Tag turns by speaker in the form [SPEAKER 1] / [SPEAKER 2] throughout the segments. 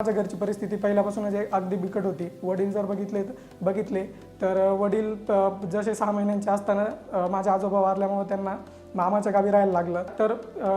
[SPEAKER 1] माझ्या घरची परिस्थिती पहिल्यापासूनच म्हणजे अगदी बिकट होती. वडील जर बघितले बघितले तर वडील जसे सहा महिन्यांचे असताना माझ्या माझे आजोबा वारल्यामुळे त्यांना मामाच्या गावी राहायला लागलं. तर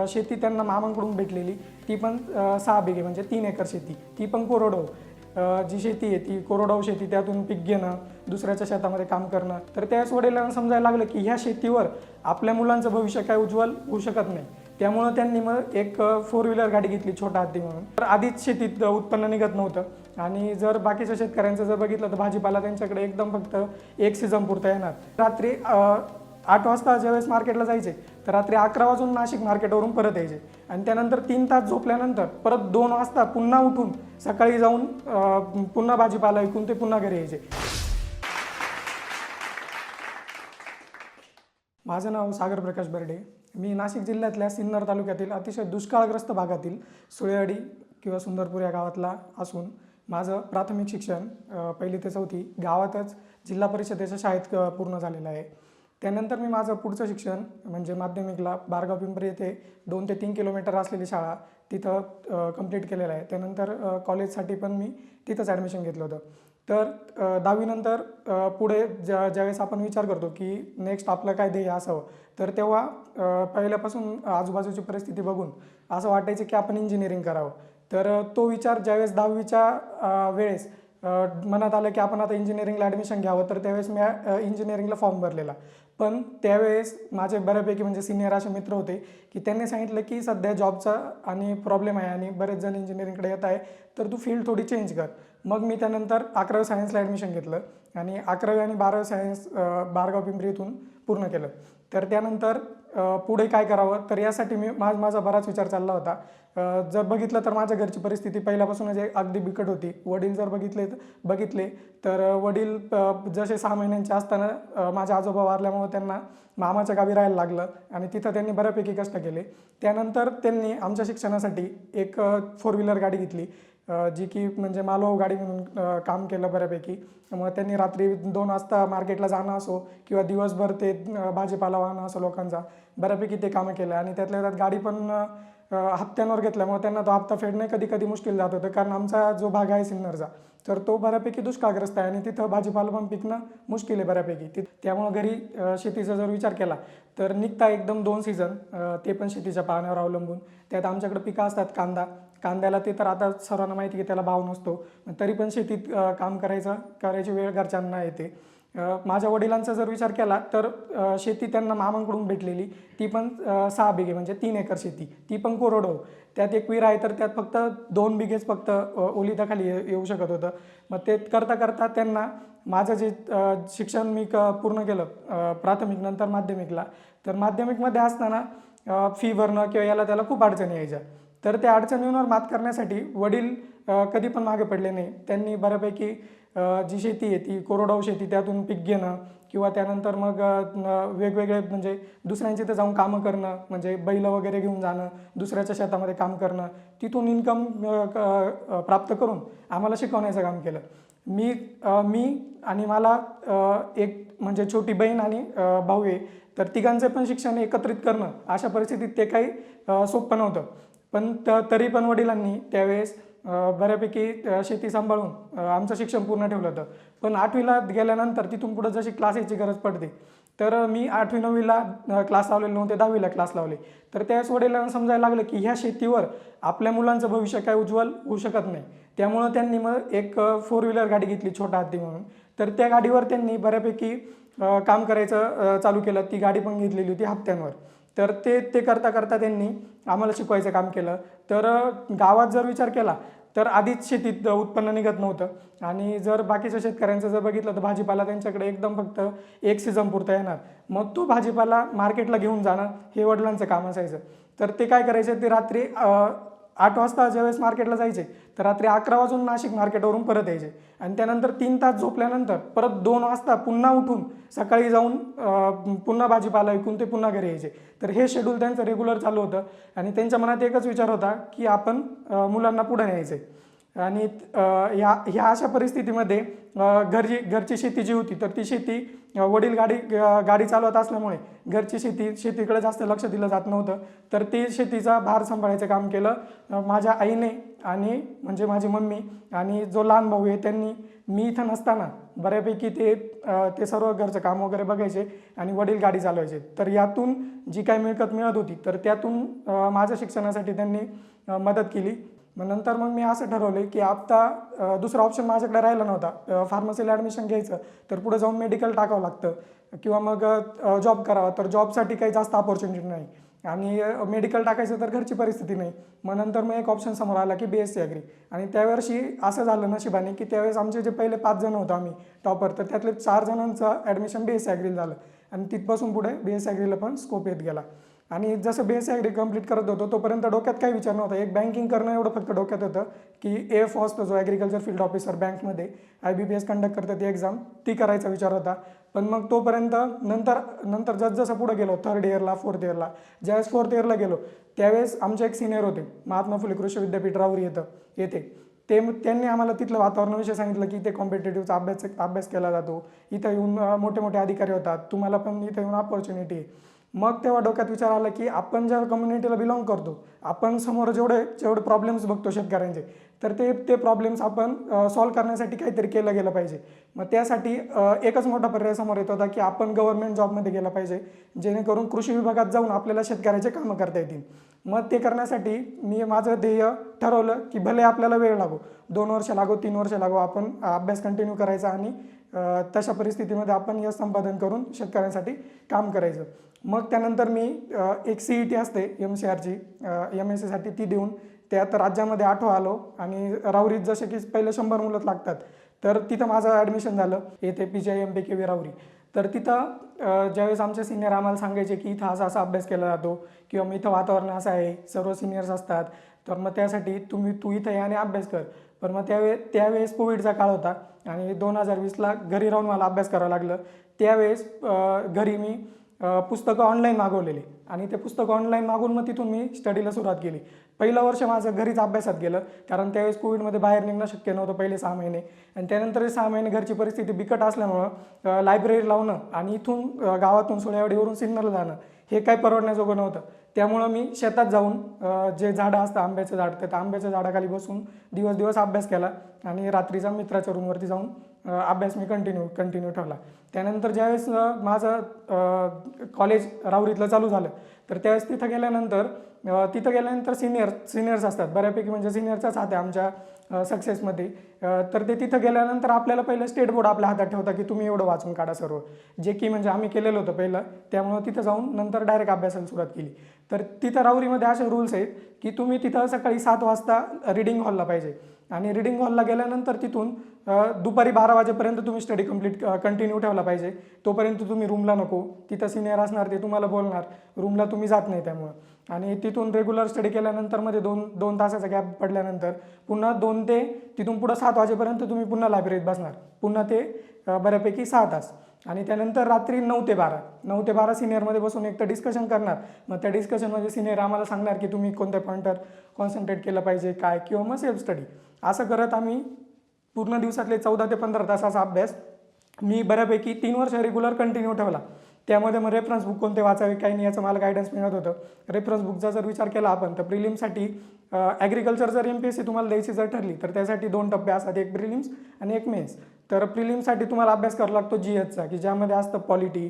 [SPEAKER 1] शेती त्यांना मामांकडून भेटलेली. ती पण सहा बिघे म्हणजे तीन एकर शेती. ती पण कोरडवाहू. जी शेती आहे ती कोरडवाहू शेती त्यातून पीक घेणं दुसऱ्याच्या शेतामध्ये काम करणं. तर त्याच वडिलांना समजायला लागलं की ह्या शेतीवर आपल्या मुलांचं भविष्य काय उज्ज्वल होऊ शकत नाही. त्यामुळं त्यांनी मग एक फोर व्हीलर गाडी घेतली छोटा हत्ती म्हणून. तर आधीच शेतीत उत्पन्न निघत नव्हतं. आणि जर बाकीच्या शेतकऱ्यांचं जर बघितलं तर भाजीपाला त्यांच्याकडे एकदम फक्त एक सीझन पुरता येणार. रात्री आठ वाजता ज्यावेळेस मार्केटला जायचे तर रात्री अकरा वाजून नाशिक मार्केटवरून परत यायचे. आणि त्यानंतर तीन तास झोपल्यानंतर परत दोन वाजता पुन्हा उठून सकाळी जाऊन पुन्हा भाजीपाला विकून ते पुन्हा घरी यायचे. माझं नाव सागर प्रकाश बर्डे. मी नाशिक जिल्ह्यातल्या सिन्नर तालुक्यातील अतिशय दुष्काळग्रस्त भागातील सुळेवाडी किंवा सुंदरपूर या गावातला असून माझं प्राथमिक शिक्षण पहिली ते चौथी गावातच जिल्हा परिषदेच्या शाळेत पूर्ण झालेलं आहे. त्यानंतर मी माझं पुढचं शिक्षण म्हणजे माध्यमिकला बारगाव पिंपरी येथे दोन ते तीन किलोमीटर असलेली शाळा तिथं कंप्लीट केलेलं आहे. त्यानंतर कॉलेजसाठी पण मी तिथंच ॲडमिशन घेतलं होतं. तर दहावीनंतर पुढे ज्या ज्यावेळेस आपण विचार करतो की नेक्स्ट आपलं काय ध्येय असावं तर तेव्हा पहिल्यापासून आजूबाजूची परिस्थिती बघून असं वाटायचं की आपण इंजिनिअरिंग करावं. तर तो विचार ज्यावेळेस दहावीच्या वेळेस मनात आलं की आपण आता इंजिनिअरिंगला ॲडमिशन घ्यावं तर त्यावेळेस मी इंजिनिअरिंगला फॉर्म भरलेला. पण त्यावेळेस माझे बऱ्यापैकी म्हणजे सिनियर असे मित्र होते की त्यांनी सांगितलं की सध्या जॉबचा आणि प्रॉब्लेम आहे आणि बरेच जण इंजिनिअरिंगकडे येत आहे तर तू फील्ड थोडी चेंज कर. मग मी त्यानंतर अकरावी सायन्सला ॲडमिशन घेतलं आणि अकरावी आणि बारावी सायन्स बारगाव पिंपरीतून पूर्ण केलं. तर त्यानंतर पुढे काय करावं? तर यासाठी मी माझ माझा बराच विचार चालला होता. जर बघितलं तर माझ्या घरची परिस्थिती पहिल्यापासूनच एक अगदी बिकट होती. वडील जर बघितले बघितले तर वडील जसे सहा महिन्यांचे असताना माझ्या आजोबा वारल्यामुळे त्यांना मामाच्या गावी राहायला लागलं आणि तिथं त्यांनी बऱ्यापैकी कष्ट केले. त्यानंतर त्यांनी आमच्या शिक्षणासाठी एक फोर व्हीलर गाडी घेतली. जी की म्हणजे मालवाहू गाडी म्हणून काम केलं बऱ्यापैकी. मग त्यांनी रात्री दोन वाजता मार्केटला जाणं असो किंवा दिवसभर ते भाजीपाला वाहणं असो लोकांचा बऱ्यापैकी ते कामं केलं. आणि त्यातल्या त्यात गाडी पण हप्त्यांवर घेतल्यामुळे त्यांना तो हप्ता फेडणे कधी कधी मुश्किल जात होतं. कारण आमचा जो भाग आहे सिन्नरचा तर तो बऱ्यापैकी दुष्काळग्रस्त आहे आणि तिथं भाजीपाला पण पिकणं मुश्किल आहे बऱ्यापैकी. ति त्यामुळं घरी शेतीचा जर विचार केला तर निघता एकदम दोन सीझन ते पण शेतीच्या पाण्यावर अवलंबून. त्यात आमच्याकडे पिकं असतात कांदा कांद्याला ते तर आता सर्वांना माहिती की त्याला भाव नसतो. तरी पण शेतीत काम करायचं करायची वेळ घरच्यांना येते. माझ्या वडिलांचा जर विचार केला तर शेती त्यांना मामांकडून भेटलेली. ती पण सहा बिघे म्हणजे तीन एकर शेती. ती पण कोरडो त्यात एक विहीर आहे तर त्यात फक्त दोन बिघेच फक्त ओलिताखाली येऊ शकत होतं. मग ते करता करता त्यांना माझं जे शिक्षण मी क पूर्ण केलं प्राथमिक नंतर माध्यमिकला. तर माध्यमिकमध्ये असताना फी भरणं किंवा याला त्याला खूप अडचणी यायच्या. तर त्या अडचणींवर मात करण्यासाठी वडील कधी पण मागे पडले नाही. त्यांनी बऱ्यापैकी जी शेती आहे ती कोरडवाहू शेती त्यातून पीक घेणं किंवा त्यानंतर मग वेगवेगळे म्हणजे दुसऱ्यांची इथं जाऊन कामं करणं म्हणजे बैल वगैरे घेऊन जाणं दुसऱ्याच्या शेतामध्ये काम करणं तिथून इन्कम प्राप्त करून आम्हाला शिकवण्याचं काम केलं. मी मी आणि मला एक म्हणजे छोटी बहीण आणि भाऊ आहे. तर तिघांचं पण शिक्षण एकत्रित करणं अशा परिस्थितीत ते काही सोपं नव्हतं. पण त तरी पण वडिलांनी त्यावेळेस बऱ्यापैकी शेती सांभाळून आमचं शिक्षण पूर्ण ठेवलं होतं. पण आठवीला गेल्यानंतर तिथून पुढं जशी क्लास यायची गरज पडते तर मी आठवी नववीला क्लास लावलेले नव्हते दहावीला क्लास लावले. तर त्यावेळेस वडिलांना समजायला लागलं की ह्या शेतीवर आपल्या मुलांचं भविष्य काय उज्ज्वल होऊ शकत नाही. त्यामुळं त्यांनी मग एक फोर व्हीलर गाडी घेतली छोटा हत्ती म्हणून. तर त्या गाडीवर त्यांनी बऱ्यापैकी काम करायचं चालू केलं. ती गाडी पण घेतलेली होती हप्त्यांवर. तर ते ते करता करता त्यांनी आम्हाला शिकवायचं काम केलं. तर गावात जर विचार केला तर आधीच शेतीत उत्पन्न निघत नव्हतं. आणि जर बाकीच्या शेतकऱ्यांचं जर बघितलं तर भाजीपाला त्यांच्याकडे एकदम फक्त एक सीझन पुरता येणार. मग तो भाजीपाला मार्केटला घेऊन जाणं हे वडिलांचं काम असायचं. तर ते काय करायचे ते रात्री आठ वाजता ज्यावेळेस मार्केटला जायचे तर रात्री अकरा वाजून नाशिक मार्केटवरून परत यायचे. आणि त्यानंतर तीन तास झोपल्यानंतर परत दोन वाजता पुन्हा उठून सकाळी जाऊन पुन्हा भाजीपाला विकून ते पुन्हा घरी यायचे. तर हे शेड्यूल त्यांचं रेग्युलर चालू होतं. आणि त्यांच्या मनात एकच विचार होता की आपण मुलांना पुढे न्यायचं आहे आणि ह्या ह्या अशा परिस्थितीमध्ये घरची घरची शेती जी होती तर ती शेती वडील गाडी गाडी चालवत असल्यामुळे घरची शेती शेतीकडे जास्त लक्ष दिलं जात नव्हतं. तर ते शेतीचा भार सांभाळायचं काम केलं माझ्या आईने आणि म्हणजे माझी मम्मी आणि जो लहान भाऊ आहे त्यांनी मी इथं नसताना बऱ्यापैकी ते ते सर्व घरचं काम वगैरे बघायचे आणि वडील गाडी चालवायचे. तर यातून जी काही मिळकत मिळत होती तर त्यातून माझ्या शिक्षणासाठी त्यांनी मदत केली. मग नंतर मग मी असं ठरवलं की आता दुसरा ऑप्शन माझ्याकडे राहिला नव्हता. फार्मसीला ॲडमिशन घ्यायचं. तर पुढे जाऊन मेडिकल टाकावं लागतं. किंवा मग जॉब करावा. तर जॉबसाठी काही जास्त ऑपॉर्च्युनिटी नाही. आणि मेडिकल टाकायचं तर घरची परिस्थिती नाही. मग नंतर मग एक ऑप्शन समोर आला की बी एस सी ॲग्री आणि त्यावर्षी असं झालं नशिबाने की त्यावेळेस आमचे जे पहिले पाच जण होतो आम्ही टॉपर तर त्यातले चार जणांचं ॲडमिशन बी एस सी ॲग्रीला झालं. आणि तिथपासून पुढे बी एस सी ॲग्रीला पण स्कोप येत गेला. आणि जसं बेस ॲग्री कंप्लीट करत होतो तोपर्यंत डोक्यात काही विचार नव्हता. एक बँकिंग करणं एवढं फक्त डोक्यात होतं की ए एफ असतो जो ॲग्रिकल्चर फील्ड ऑफिसर बँकमध्ये I B P S conduct करतं ती एक्झाम ती करायचा विचार होता. पण मग तोपर्यंत नंतर नंतर जसं पुढे गेलो थर्ड इयरला फोर्थ इयरला ज्यावेळेस फोर्थ इयरला गेलो त्यावेळेस आमचे एक सिनियर होते महात्मा फुले कृषी विद्यापीठ राहुरी येतं येते. ते त्यांनी आम्हाला तिथलं वातावरणाविषयी सांगितलं की इथे कॉम्पिटेटिव्हचा अभ्यास अभ्यास केला जातो. इथं येऊन मोठे मोठे अधिकारी होतात. तुम्हाला पण इथं येऊन ऑपॉर्च्युनिटी आहे. मग तेव्हा डोक्यात विचार आला की आपण ज्या कम्युनिटीला बिलॉंग करतो आपण समोर जेवढे जेवढे प्रॉब्लेम्स बघतो शेतकऱ्यांचे तर ते ते प्रॉब्लेम्स आपण सॉल्व्ह करण्यासाठी काहीतरी केलं गेलं पाहिजे. मग त्यासाठी एकच मोठा पर्याय समोर येत होता की आपण गव्हर्नमेंट जॉबमध्ये गेलं पाहिजे जेणेकरून कृषी विभागात जाऊन आपल्याला शेतकऱ्याचे कामं करता येतील. मग ते करण्यासाठी मी माझं ध्येय ठरवलं की भले आपल्याला वेळ लागो दोन वर्ष लागो तीन वर्ष लागो आपण अभ्यास कंटिन्यू करायचा आणि तशा परिस्थितीमध्ये आपण यश संपादन करून शेतकऱ्यांसाठी काम करायचं. मग त्यानंतर मी एक सी ई टी असते एम सी आरची एम एस सीसाठी ती देऊन त्यात राज्यामध्ये आठवा आलो आणि राहुरीत जसे की पहिले शंभर मुलं लागतात तर तिथं माझं ॲडमिशन झालं येथे P J M P K V Rahuri तर तिथं ज्यावेळेस आमचे सिनियर आम्हाला सांगायचे की इथं असा असा अभ्यास केला जातो किंवा मग इथं वातावरण असं आहे सर्व सिनियर्स असतात तर मग त्यासाठी तुम्ही तू इथं या आणि अभ्यास कर. पण मग त्यावे त्यावेळेस कोविडचा काळ होता आणि दोन हजार वीसला घरी राहून मला अभ्यास करावं लागलं. त्यावेळेस घरी मी पुस्तकं ऑनलाईन मागवलेली. आणि ते पुस्तकं ऑनलाईन मागून मग तिथून मी स्टडीला सुरुवात केली. पहिलं वर्ष माझं घरीच अभ्यासात गेलं. कारण त्यावेळेस कोविडमध्ये बाहेर निघणं शक्य नव्हतं पहिले सहा महिने. आणि त्यानंतर सहा महिने घरची परिस्थिती बिकट असल्यामुळं लायब्ररी लावणं आणि इथून गावातून सोळ्यावडीवरून सिन्नरला जाणं. हे काय परवडण्याजोगं नव्हतं. त्यामुळं मी शेतात जाऊन जे झाडं असतं आंब्याचं झाड तर त्या आंब्याच्या झाडाखाली बसून दिवस दिवस अभ्यास केला आणि रात्रीचा मित्राच्या रूमवरती जाऊन अभ्यास मी कंटिन्यू कंटिन्यू ठेवला. त्यानंतर ज्यावेळेस माझं कॉलेज राहुरीतलं चालू झालं तर त्यावेळेस तिथं गेल्यानंतर तिथं गेल्यानंतर सिनियर सिनियर्स असतात. बऱ्यापैकी म्हणजे सिनियरचाच हात आहे आमच्या सक्सेसमध्ये तर ते तिथं गेल्यानंतर आपल्याला पहिलं स्टेट बोर्ड आपल्या हातात ठेवता की तुम्ही एवढं वाचून काढा सर्व. जे की म्हणजे आम्ही केलेलं होतं पहिलं. त्यामुळं तिथं जाऊन नंतर डायरेक्ट अभ्यासाला सुरुवात केली. तर तिथं राऊरीमध्ये असे रूल्स आहेत की तुम्ही तिथं सकाळी सात वाजता रिडिंग हॉलला पाहिजे. आणि रिडिंग हॉलला गेल्यानंतर तिथून दुपारी बारा वाजेपर्यंत तुम्ही स्टडी कंप्लीट कंटिन्यू ठेवला पाहिजे. तोपर्यंत तुम्ही रूमला नको. तिथं सिनियर असणार ते तुम्हाला बोलणार. रूमला तुम्ही जात नाही त्यामुळं. आणि तिथून रेग्युलर स्टडी केल्यानंतरमध्ये दोन दोन तासाचा गॅप पडल्यानंतर पुन्हा दोन ते तिथून पुढं सात वाजेपर्यंत तुम्ही पुन्हा लायब्ररीत बसणार. पुन्हा ते बऱ्यापैकी सहा तास. आणि त्यानंतर रात्री नऊ ते बारा. नऊ ते बारा सिनियरमध्ये बसून एक तर डिस्कशन करणार. मग त्या डिस्कशनमध्ये सिनियर आम्हाला सांगणार की तुम्ही कोणत्या पॉईंटवर कॉन्सन्ट्रेट केलं पाहिजे काय? किंवा मग सेल्फ स्टडी असं करत आम्ही पूर्ण दिवसातले चौदा ते पंधरा तासाचा अभ्यास मी बऱ्यापैकी तीन वर्ष रेग्युलर कंटिन्यू ठेवला. त्यामध्ये मग रेफरन्स बुक कोणते वाचावे काही नाही याचं मला गायडन्स मिळत होतं. रेफरन्स बुकचा जर विचार केला आपण तर प्रिलिम्ससाठी ॲग्रिकल्चर जर एम पी एस सी तुम्हाला द्यायची जर ठरली तर त्यासाठी दोन टप्पे असतात. एक प्रिलिम्स आणि एक मेन्स तर प्रिलिमसाठी तुम्हाला अभ्यास करावा लागतो जी एचचा की ज्यामध्ये असतं पॉलिटी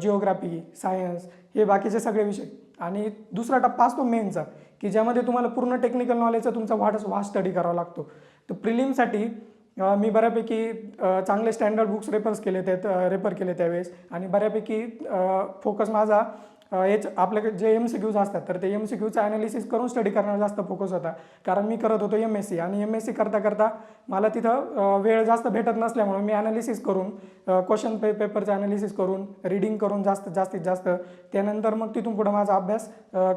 [SPEAKER 1] जिओग्राफी सायन्स हे बाकीचे सगळे विषय. आणि दुसरा टप्पा असतो मेनचा की ज्यामध्ये तुम्हाला पूर्ण टेक्निकल नॉलेजचा तुमचा वाढ वाढ स्टडी करावा लागतो. तर प्रिलिमसाठी मी बऱ्यापैकी चांगले स्टँडर्ड बुक्स रेफर्स केले त्यात रेफर केले त्यावेळेस. आणि बऱ्यापैकी फोकस माझा अ, आपल्याकडे जे एम सी क्यूज असतात तर ते एम सी क्यूचं ॲनालिसिस करून स्टडी करण्यावर जास्त फोकस होता. कारण मी करत होतो एम एस सी आणि एम एस सी करता करता मला तिथं वेळ जास्त भेटत नसल्यामुळे मी ॲनालिसिस करून क्वेश्चन पे पेपरचं ॲनालिसिस करून रिडिंग करून जास्त जास्तीत जास्त त्यानंतर मग तिथून पुढं माझा अभ्यास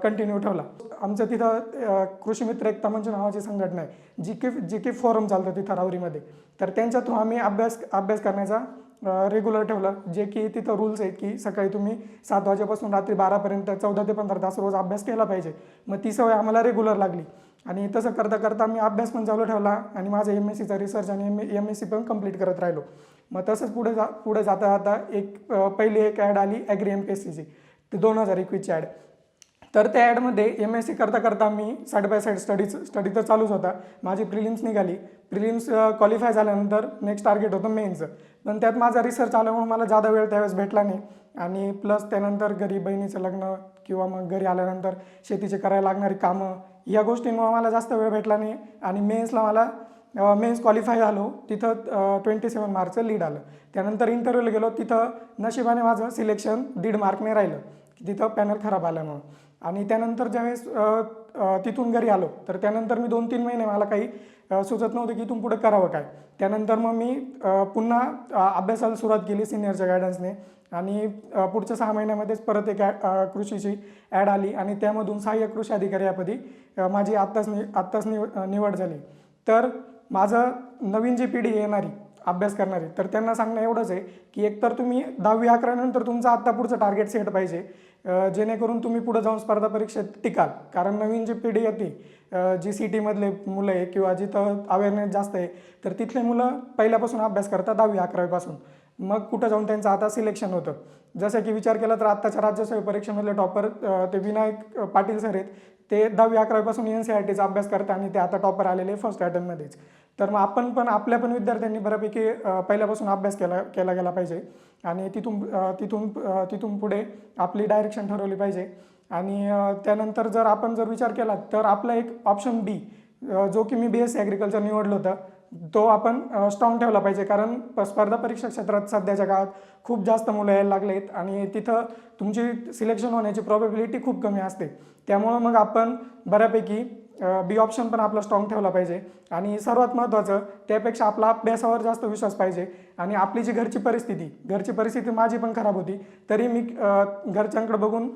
[SPEAKER 1] कंटिन्यू ठेवला. आमचं तिथं कृषीमित्र कृषी मित्र एकता मंच नावाची संघटना आहे जी की जी के फोरम चालतं तिथं रावरीमध्ये तर त्यांच्या थ्रू आम्ही अभ्यास अभ्यास करण्याचा रेग्युलर ठेवलं. जे की तिथं रूल्स आहेत की सकाळी तुम्ही सात वाजेपासून रात्री बारापर्यंत चौदा ते पंधरा तास रोज अभ्यास केला पाहिजे. मग ती सवय आम्हाला रेग्युलर लागली. आणि तसं करता करता मी अभ्यास पण चालू ठेवला आणि माझं एम एस सीचा रिसर्च आणि एम एम एस सी पण कंप्लीट करत राहिलो. मग तसंच पुढे जा पुढे जाता जाता एक पहिली एक ॲड आली ॲग्री एम पी एस सीची ते दोन हजार एकवीसची ॲड तर त्या ॲडमध्ये एम एस सी करता करता मी side by side studies study तर चालूच होता. माझी प्रिलिम्स निघाली. प्रिलिम्स क्वालिफाय झाल्यानंतर नेक्स्ट टार्गेट होतं मेन्सचं पण त्यात माझा रिसर्च आल्यामुळे मला जादा वेळ त्यावेळेस भेटला नाही. आणि प्लस त्यानंतर घरी बहिणीचं लग्न किंवा मग घरी आल्यानंतर शेतीचे करायला लागणारी कामं या गोष्टींमुळे मला जास्त वेळ भेटला नाही. आणि मेन्सला मला मेन्स क्वालिफाय झालो. तिथं ट्वेंटी सेवन मार्कचं लीड आलं. त्यानंतर इंटरव्ह्यूला गेलो. तिथं नशिबाने माझं सिलेक्शन दीड मार्कने राहिलं. तिथं पॅनल खराब आल्यामुळं. आणि त्यानंतर ज्यावेळेस तिथून घरी आलो तर त्यानंतर मी दोन तीन महिने मला काही सुचत नव्हतं की इथून पुढे करावं काय. त्यानंतर मग मी पुन्हा अभ्यासाला सुरुवात केली सिनियरच्या गायडन्सने आणि पुढच्या सहा महिन्यामध्येच परत एक कृषीची ॲड आली आणि त्यामधून सहाय्यक कृषी अधिकारी यापदी माझी आत्ताच नि आत्ताच निव निवड झाली. तर माझं नवीन जी पिढी येणारी अभ्यास करणारी तर त्यांना सांगणं एवढंच आहे की एकतर तुम्ही दहावी अकरानंतर तुमचं आत्ता पुढचं टार्गेट सेट पाहिजे. जेणेकरून तुम्ही पुढे जाऊन स्पर्धा परीक्षेत टिकाल. कारण नवीन जी पिढी येते जी सी टीमधले मुलं आहे किंवा जिथं अवेअरनेस जास्त आहे तर तिथले मुलं पहिल्यापासून अभ्यास करतात दहावी अकरावीपासून. मग कुठं जाऊन त्यांचं आता सिलेक्शन होतं. जसं की विचार केला तर आत्ताच्या राज्यसेवा परीक्षेमधले टॉपर ते विनायक पाटील सर आहेत. ते दहावी अकरावीपासून एन सी आर टीचा अभ्यास करतात आणि ते आता टॉपर आलेले फर्स्ट अटेम्प्टमध्येच तर मग आपण पण आपल्या पण विद्यार्थ्यांनी बऱ्यापैकी पहिल्यापासून अभ्यास केला केला गेला पाहिजे. आणि तिथून तिथून तिथून पुढे आपली डायरेक्शन ठरवली पाहिजे. आणि त्यानंतर जर आपण जर विचार केला तर आपला एक ऑप्शन बी जो की मी बी एस सी ॲग्रिकल्चर निवडलं होतं तो आपण स्ट्रॉंग ठेवला पाहिजे. कारण प- स्पर्धा परीक्षा क्षेत्रात सध्याच्या काळात खूप जास्त मुलं यायला लागले आहेत आणि तिथं तुमची सिलेक्शन होण्याची प्रॉबेबिलिटी खूप कमी असते. त्यामुळं मग आपण बऱ्यापैकी बी ऑप्शन पण आपला स्ट्रॉंग ठेवला पाहिजे. आणि सर्वात महत्त्वाचं त्यापेक्षा आपला अभ्यासावर जास्त विश्वास पाहिजे. आणि आपली जी घरची परिस्थिती घरची परिस्थिती माझी पण खराब होती. तरी मी घरच्यांकडे बघून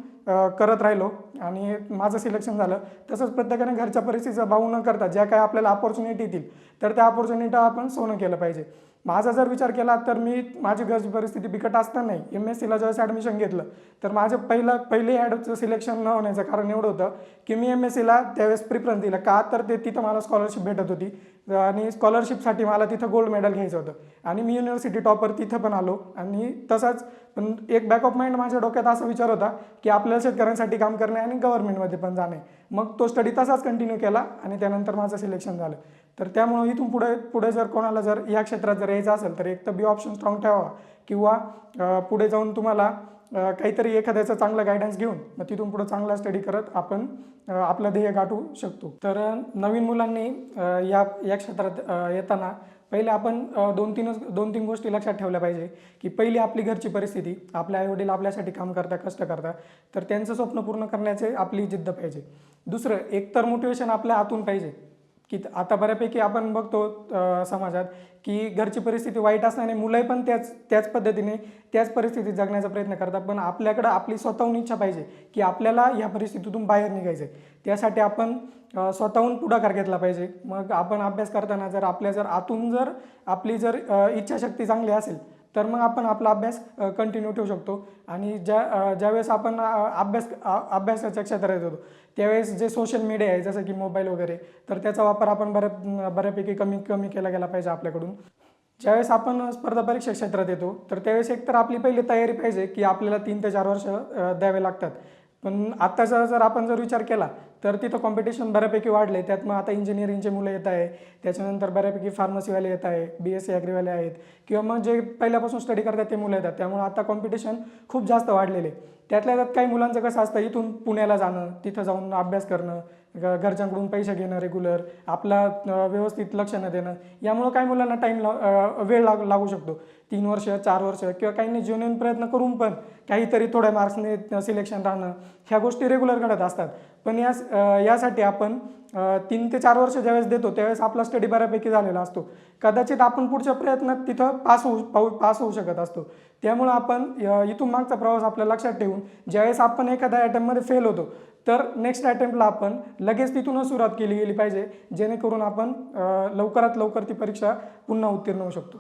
[SPEAKER 1] करत राहिलो. आणि माझं सिलेक्शन झालं. तसंच प्रत्येकाने घरच्या परिस्थितीचा भाऊ न करता ज्या काही आपल्याला अपॉर्च्युनिटी येतील तर त्या अपॉर्च्युनिटी आपण सोनं केलं पाहिजे. माझा जर विचार केला तर मी माझी घरची परिस्थिती बिकट असतानाही एम एस सीला ज्यावेळेस ॲडमिशन घेतलं तर माझं पहिलं पहिले ॲडचं सिलेक्शन न होण्याचं कारण एवढं होतं की मी एम एस सीला त्यावेळेस प्रिफरन्स दिला. का तर ते तिथं मला स्कॉलरशिप भेटत होती. आणि स्कॉलरशिपसाठी मला तिथं गोल्ड मेडल घ्यायचं होतं. आणि मी युनिव्हर्सिटी टॉपर तिथं पण आलो. आणि तसाच पण एक बॅक ऑफ माइंड माझ्या डोक्यात असा विचार होता की आपल्याला शेतकऱ्यांसाठी काम करणे आणि गव्हर्नमेंटमध्ये पण जाणे. मग तो स्टडी तसाच कंटिन्यू केला आणि त्यानंतर माझं सिलेक्शन झालं. तर त्यामुळे इथून पुढे पुढे जर कोणाला जर या क्षेत्रात जर यायचं असेल तर एक तर बी ऑप्शन स्ट्रॉंग ठेवा किंवा पुढे जाऊन तुम्हाला काहीतरी एखाद्याचं चांगलं गायडन्स घेऊन मग तिथून पुढे चांगला स्टडी करत आपण आपलं ध्येय गाठू शकतो. तर नवीन मुलांनी या या क्षेत्रात येताना पहिले आपण दोन तीनच दोन तीन गोष्टी लक्षात ठेवल्या पाहिजे की पहिली आपली घरची परिस्थिती आपले आईवडील आपल्यासाठी काम करता कष्ट करता तर त्यांचं स्वप्न पूर्ण करण्याचे आपली जिद्द पाहिजे. दुसरं एकतर मोटिवेशन आपल्या आतून पाहिजे. की आता बऱ्यापैकी आपण बघतो समाजात की घरची परिस्थिती वाईट असल्याने मुलंही पण त्याच त्याच पद्धतीने त्याच परिस्थितीत जगण्याचा प्रयत्न करतात. पण आपल्याकडं आपली स्वतःहून इच्छा पाहिजे की आपल्याला या परिस्थितीतून बाहेर निघायचं आहे त्यासाठी आपण स्वतःहून पुढाकार घेतला पाहिजे. मग आपण अभ्यास करताना जर आपल्या जर आतून जर आपली जर इच्छाशक्ती चांगली असेल तर मग आपण आपला अभ्यास कंटिन्यू ठेवू शकतो. आणि ज्या ज्यावेळेस आपण अभ्यास अभ्यासाच्या क्षेत्रात येतो त्यावेळेस जे सोशल मीडिया आहे जसं की मोबाईल वगैरे तर त्याचा वापर आपण बऱ्या बऱ्यापैकी कमी कमी केला गेला पाहिजे आपल्याकडून. ज्यावेळेस आपण स्पर्धा परीक्षा क्षेत्रात येतो तर त्यावेळेस एकतर आपली पहिली तयारी पाहिजे की आपल्याला तीन ते चार वर्ष द्यावे लागतात. पण आत्ताचा जर आपण जर विचार केला तर तिथं कॉम्पिटिशन बऱ्यापैकी वाढले त्यात मग आता इंजिनिअरिंगचे मुलं येत आहे. त्याच्यानंतर बऱ्यापैकी फार्मसीवाले येत आहे बी एस सी ॲग्रीवाले आहेत. किंवा मग जे पहिल्यापासून स्टडी करतात ते मुलं येतात. त्यामुळे आता कॉम्पिटिशन खूप जास्त वाढलेले त्यातल्या त्यात काही मुलांचं कसं असतं इथून पुण्याला जाणं तिथं जाऊन अभ्यास करणं घरच्यांकडून पैसे घेणं रेग्युलर आपला व्यवस्थित लक्ष न देणं यामुळं काही मुलांना टाईम ला वेळ लाग लागू शकतो. तीन वर्ष चार वर्ष किंवा काहींनी जेन्युइन प्रयत्न करून पण काहीतरी थोड्या मार्क्सने सिलेक्शन राहणं ह्या गोष्टी रेग्युलर घडत असतात. पण या यासाठी आपण तीन ते चार वर्ष ज्यावेळेस देतो त्यावेळेस आपला स्टडी बऱ्यापैकी झालेला असतो. कदाचित आपण पुढच्या प्रयत्नात तिथं पास होऊ पाऊ पास होऊ शकत असतो. त्यामुळं आपण इथून मागचा प्रवास आपल्या लक्षात ठेवून ज्यावेळेस आपण एखाद्या अटेम्प्टमध्ये फेल होतो तर नेक्स्ट अटेम्प्टला आपण लगेच तिथूनच सुरुवात केली गेली पाहिजे जेणेकरून आपण लवकरात लवकर ती परीक्षा पुन्हा उत्तीर्ण होऊ शकतो.